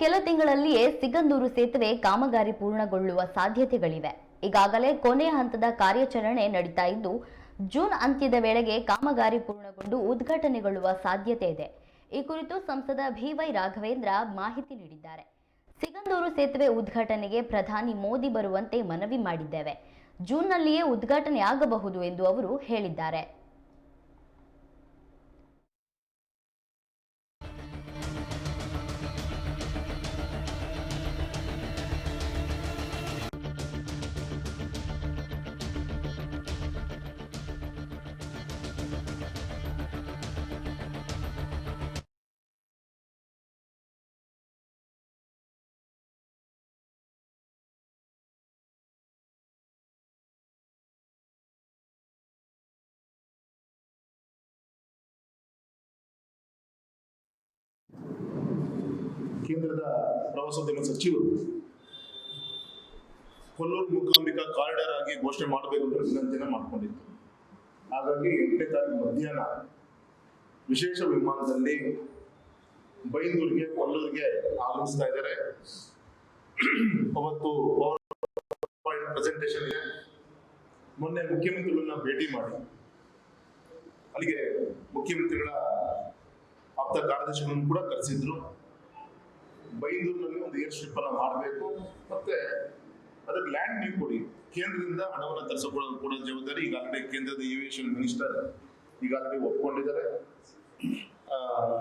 ಕೆಲ ತಿಂಗಳಲ್ಲಿಯೇ ಸಿಗಂದೂರು ಸೇತುವೆ ಕಾಮಗಾರಿ ಪೂರ್ಣಗೊಳ್ಳುವ ಸಾಧ್ಯತೆಗಳಿವೆ. ಈಗಾಗಲೇ ಕೊನೆಯ ಹಂತದ ಕಾರ್ಯಾಚರಣೆ ನಡೀತಾ ಇದ್ದು, ಜೂನ್ ಅಂತ್ಯದ ವೇಳೆಗೆ ಕಾಮಗಾರಿ ಪೂರ್ಣಗೊಂಡು ಉದ್ಘಾಟನೆಗೊಳ್ಳುವ ಸಾಧ್ಯತೆ ಇದೆ. ಈ ಕುರಿತು ಸಂಸದ ಬಿವೈ ರಾಘವೇಂದ್ರ ಮಾಹಿತಿ ನೀಡಿದ್ದಾರೆ. ಸಿಗಂದೂರು ಸೇತುವೆ ಉದ್ಘಾಟನೆಗೆ ಪ್ರಧಾನಿ ಮೋದಿ ಬರುವಂತೆ ಮನವಿ ಮಾಡಿದ್ದೇವೆ. ಜೂನ್ನಲ್ಲಿಯೇ ಉದ್ಘಾಟನೆ ಆಗಬಹುದು ಎಂದು ಅವರು ಹೇಳಿದ್ದಾರೆ. ಕೇಂದ್ರದ ಪ್ರವಾಸೋದ್ಯಮ ಸಚಿವರು ಕೊಲ್ಲೂರು ಮೂಕಾಂಬಿಕಾ ಕಾರಿಡಾರ್ ಆಗಿ ಘೋಷಣೆ ಮಾಡಬೇಕು ಅಂತ ವಿನಂತಿನ ಮಾಡಿಕೊಂಡಿತ್ತು ಹಾಗಾಗಿ ಎಂಟನೇ ತಾರೀಕು ಮಧ್ಯಾಹ್ನ ವಿಶೇಷ ವಿಮಾನದಲ್ಲಿ ಬೈಂದೂರಿಗೆ, ಕೊಲ್ಲೂರಿಗೆ ಆಗಮಿಸ್ತಾ ಇದ್ದಾರೆ. ಅವತ್ತು ಪಾಯಿಂಟ್ ಪ್ರೆಸೆಂಟೇಷನ್ ಇದೆ ಮೊನ್ನೆ ಮುಖ್ಯಮಂತ್ರಿಗಳನ್ನ ಭೇಟಿ ಮಾಡಿ, ಅಲ್ಲಿಗೆ ಮುಖ್ಯಮಂತ್ರಿಗಳ ಆಪ್ತ ಕಾರ್ಯದರ್ಶಿಗಳನ್ನು ಕೂಡ ಕರೆಸಿದ್ರು. ಬೈಂದೂರಿನಲ್ಲಿ ಒಂದು ಏರ್ ಸ್ಟ್ರಿಪ್ ಅನ್ನ ಮಾಡಬೇಕು. ಮತ್ತೆ ಅದಕ್ಕೆ ಲ್ಯಾಂಡ್ ನೀವು ಕೊಡಿ. ಕೇಂದ್ರದಿಂದ ಹಣವನ್ನು ತರಿಸಿಕೊಳ್ಳೋ ಕೂಡ ಜವಾಬ್ದಾರಿ ಈಗಾಗಲೇ ಕೇಂದ್ರದ ಏವಿಯೇಷನ್ ಮಿನಿಸ್ಟರ್ ಈಗಾಗಲೇ ಒಪ್ಕೊಂಡಿದ್ದಾರೆ.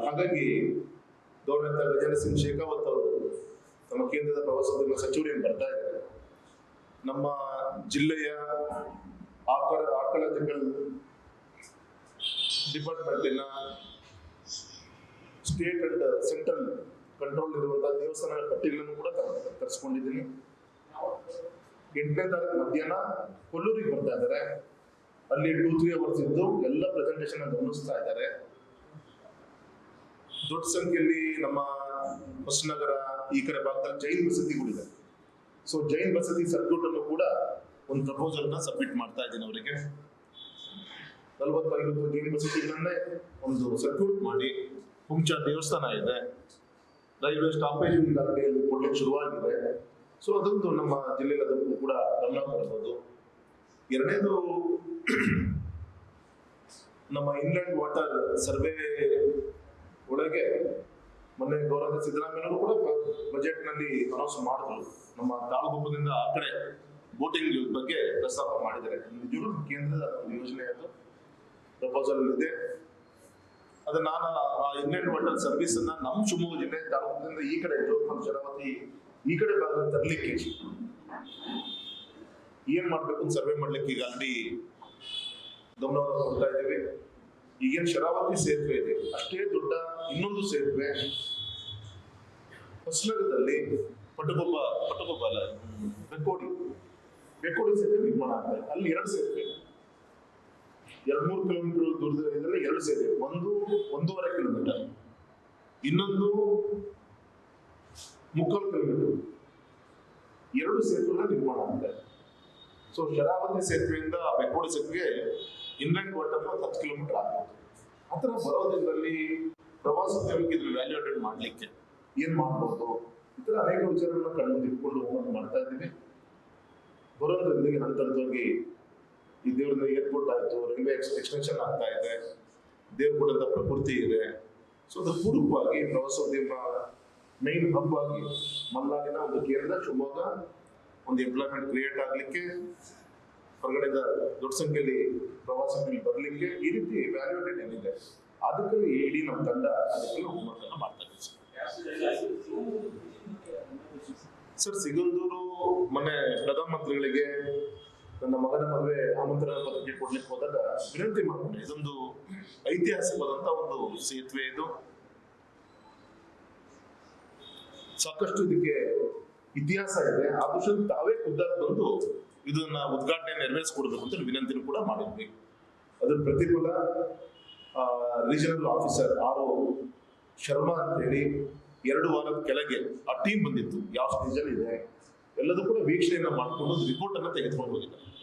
ಹಾಗಾಗಿ ಗೌರವ ಗಜೇಂದ್ರ ಸಿಂಗ್ ಶೇಖಾವತ್ ಅವರು ನಮ್ಮ ಕೇಂದ್ರದ ಪ್ರವಾಸೋದ್ಯಮ ಸಚಿವರು ಬರ್ತಾ ಇದ್ದಾರೆ. ನಮ್ಮ ಜಿಲ್ಲೆಯ ಆಕಳ ಆರ್ಕಲಾಜಿಕಲ್ ಡಿಪಾರ್ಟ್ಮೆಂಟಿನ ಸ್ಟೇಟ್ ಅಂಡ್ ಸೆಂಟ್ರಲ್ ಕಂಟ್ರೋಲ್ ಇರುವಂತಹ ದೇವಸ್ಥಾನಗಳ ಪಟ್ಟಿಗಳನ್ನು ಕೂಡ ತರಿಸಿಕೊಂಡಿದ್ದೀನಿ ತರಿಸ್ಕೊಂಡಿದ್ದೀನಿ. ಎಂಟನೇ ತಾರೀಕು ಮಧ್ಯಾಹ್ನ ಕೊಲ್ಲೂರಿಗೆ ಬರ್ತಾ ಇದ್ದಾರೆ. ಅಲ್ಲಿ ಟೂ ತ್ರೀ ಅವರ್ಸ್ ಇದ್ದು ಎಲ್ಲ ಪ್ರೆಸೆಂಟೇಶನ್ ಗಮನಿಸ್ತಾ ಇದ್ದಾರೆ. ದೊಡ್ಡ ಸಂಖ್ಯೆಯಲ್ಲಿ ನಮ್ಮ ಹೊಸನಗರ ಈ ಕಡೆ ಭಾಗದಲ್ಲಿ ಜೈನ್ ವಸತಿಗಳಿದೆ ಸೊ ಜೈನ್ ವಸತಿ ಸರ್ಕ್ಯೂಟ್ ಅನ್ನು ಕೂಡ ಒಂದು ಪ್ರಪೋಸಲ್ನ ಸಬ್ಮಿಟ್ ಮಾಡ್ತಾ ಇದ್ದೀನಿ ಅವರಿಗೆ. ನಲವತ್ತೈವತ್ತು ಜೈನ್ ವಸತಿಗಳನ್ನೇ ಒಂದು ಸರ್ಕ್ಯೂಟ್ ಮಾಡಿ. ಹುಂಚ ದೇವಸ್ಥಾನ ಇದೆ. ರೈಲ್ವೆ ಸ್ಟಾಪೇಜ್ ಈಗಾಗಲೇ ಕೊಡ್ಲಿಕ್ಕೆ ಶುರುವಾಗಿದೆ. ಸೊ ಅದೊಂದು ನಮ್ಮ ಜಿಲ್ಲೆಗೆ ಅದಕ್ಕೂ ಕೂಡ ಗಮನ ಕೊಡಬಹುದು ಎರಡನೇದು, ನಮ್ಮ ಇನ್ಲ್ಯಾಂಡ್ ವಾಟರ್ ಸರ್ವೆ ಒಳಗೆ ಮೊನ್ನೆ ಗೌರವ ಸಿದ್ದರಾಮಯ್ಯನವರು ಕೂಡ ಬಜೆಟ್ನಲ್ಲಿ ಅನೌನ್ಸ್ ಮಾಡಿದ್ರು. ನಮ್ಮ ತಾಳಗುಪ್ಪದಿಂದ ಆ ಕಡೆ ಬೋಟಿಂಗ್ ಬಗ್ಗೆ ಪ್ರಸ್ತಾಪ ಮಾಡಿದ್ದಾರೆ. ಕೇಂದ್ರದ ಯೋಜನೆ ಅದು ಪ್ರಪೋಸಲ್ ಇದೆ. ಅದು ನಾನು ಆ ಇನ್ಲ್ಯಾಂಡ್ ವಾಟರ್ ಸರ್ವಿಸ್ ಅನ್ನ ನಮ್ಮ ಶಿವಮೊಗ್ಗ ಜಿಲ್ಲೆ ತಾಲೂಕಿನಿಂದ ಈ ಕಡೆ ಜೋಗಂ ಶರಾವತಿ ಈ ಕಡೆ ಭಾಗ ತರಲಿಕ್ಕೆ. ಏನ್ ಮಾಡ್ಬೇಕು ಅಂತ ಸರ್ವೆ ಮಾಡ್ಲಿಕ್ಕೆ ಈಗ ಅಲ್ಲಿ ಗಮನವನ್ನು ಕೊಡ್ತಾ ಇದ್ದೀವಿ. ಈಗೇನ್ ಶರಾವತಿ ಸೇತುವೆ ಇದೆ. ಅಷ್ಟೇ ದೊಡ್ಡ ಇನ್ನೊಂದು ಸೇತುವೆ. ಹೊಸನಗರದಲ್ಲಿ ಪಟಗೊಬ್ಬ ಪಟಗೊಬ್ಬ ಅಲ್ಲ, ಬೆಕ್ಕೋಡಿ. ಬೆಕ್ಕೋಡಿ ಸೇತುವೆ ನಿರ್ಮಾಣ ಆಗ್ತದೆ ಅಲ್ಲಿ ಎರಡು ಸೇತುವೆ. ಎರಡ್ ಮೂರು ಕಿಲೋಮೀಟರ್ ದೂರದಲ್ಲಿ ಎರಡು ಸೇತುವೆ. ಒಂದು ಒಂದೂವರೆ ಕಿಲೋಮೀಟರ್. ಇನ್ನೊಂದು ಮುಕ್ಕಾಲು ಕಿಲೋಮೀಟರ್. ಎರಡು ಸೇತುವೆಗಳ ನಿರ್ಮಾಣ ಆಗಿದೆ. ಸೊ ಶರಾವತಿ ಸೇತುವೆಯಿಂದ ಬೆಕ್ಕೋಡಿ ಸೇತುವೆಗೆ ಇನ್ಲೆಂಡ್ ವಾಟರ್ ಹತ್ತು ಕಿಲೋಮೀಟರ್ ಆಗ್ಬೋದು. ಆ ಥರ ಬರೋ ದಿನದಲ್ಲಿ ಪ್ರವಾಸೋದ್ಯಮಕ್ಕೆ ಇದ್ರ ವ್ಯಾಲ್ಯೂಟೆಡ್ ಮಾಡಲಿಕ್ಕೆ ಏನ್ ಮಾಡ್ಬೋದು? ಈ ಥರ ಅನೇಕ ವಿಚಾರಗಳನ್ನ ಕಣ್ಣು ತಿಳ್ಕೊಂಡು ಮಾಡ್ತಾ ಇದ್ದೀವಿ. ಹಂತ ಹಂತವಾಗಿ ಈ ದೇವ್ರದ ಏರ್ಪೋರ್ಟ್ ಆಯ್ತು, ರೈಲ್ವೆ ಎಕ್ಸ್ಟೆನ್ಷನ್ ಆಗ್ತಾ ಇದೆ. ದೇವ್ರಗುಡದ ಪ್ರಕೃತಿ ಇದೆ. ಸೊ ಅದು ಪೂರಕವಾಗಿ ಪ್ರವಾಸೋದ್ಯಮ ಮೈನ್ ಹಬ್ ಆಗಿ ಮಲ್ನಾಡಿನ ಒಂದು ಕೇರಳ ಶಿವಮೊಗ್ಗ, ಒಂದು ಎಂಪ್ಲಾಯ್ಮೆಂಟ್ ಕ್ರಿಯೇಟ್ ಆಗ್ಲಿಕ್ಕೆ, ಹೊರಗಡೆಯಿಂದ ದೊಡ್ಡ ಸಂಖ್ಯೆಯಲ್ಲಿ ಪ್ರವಾಸಿಗಳು ಬರಲಿಕ್ಕೆ ಈ ರೀತಿ ವ್ಯಾಲ್ಯೂಟೆಡ್ ಏನಿದೆ ಅದಕ್ಕೆ ಇಡೀ ನಮ್ಮ ತಂಡ ಅದಕ್ಕೆ ಹೋಮ್ವರ್ಕ್ ಮಾಡ್ತಾ ಸರ್ ಸಿಗಂದೂರು ಮೊನ್ನೆ ಪ್ರಧಾನಮಂತ್ರಿಗಳಿಗೆ ನನ್ನ ಮಗನ ಮದುವೆ ಆಮಂತ್ರಣ ಪತ್ರಿಕೆ ಕೊಡ್ಲಿಕ್ಕೆ ಹೋದಾಗ ವಿನಂತಿ ಮಾಡ್ಕೊಂಡೆ. ಇದೊಂದು ಐತಿಹಾಸಿಕವಾದಂತ ಒಂದು ಸೇತುವೆ ಇದು. ಸಾಕಷ್ಟು ಇದಕ್ಕೆ ಇತಿಹಾಸ ಇದೆ. ಆ ದೃಶ್ಯ ತಾವೇ ಖುದ್ದಾಗಿ ಬಂದು ಇದನ್ನ ಉದ್ಘಾಟನೆ ನೆರವೇರಿಸ್ಕೊಡ್ಬೇಕು ಅಂತ ವಿನಂತಿನೂ ಕೂಡ ಮಾಡಿದ್ವಿ. ಅದ್ರ ಪ್ರತಿಫಲ ರೀಜನಲ್ ಆಫೀಸರ್ ಆರ್ ಶರ್ಮಾ ಅಂತ ಹೇಳಿ ಎರಡು ವಾರದ ಕೆಳಗೆ ಆ ಟೀಮ್ ಬಂದಿತ್ತು. ಯಾವ ಸ್ಟೇಜಲ್ಲಿ ಇದೆ? ಎಲ್ಲದೂ ಕೂಡ ವೀಕ್ಷಣೆಯನ್ನ ಮಾಡಿಕೊಂಡು ರಿಪೋರ್ಟ್ ಅನ್ನ ತೆಗೆದುಕೊಂಡು ಹೋಗಿದ್ದಾರೆ.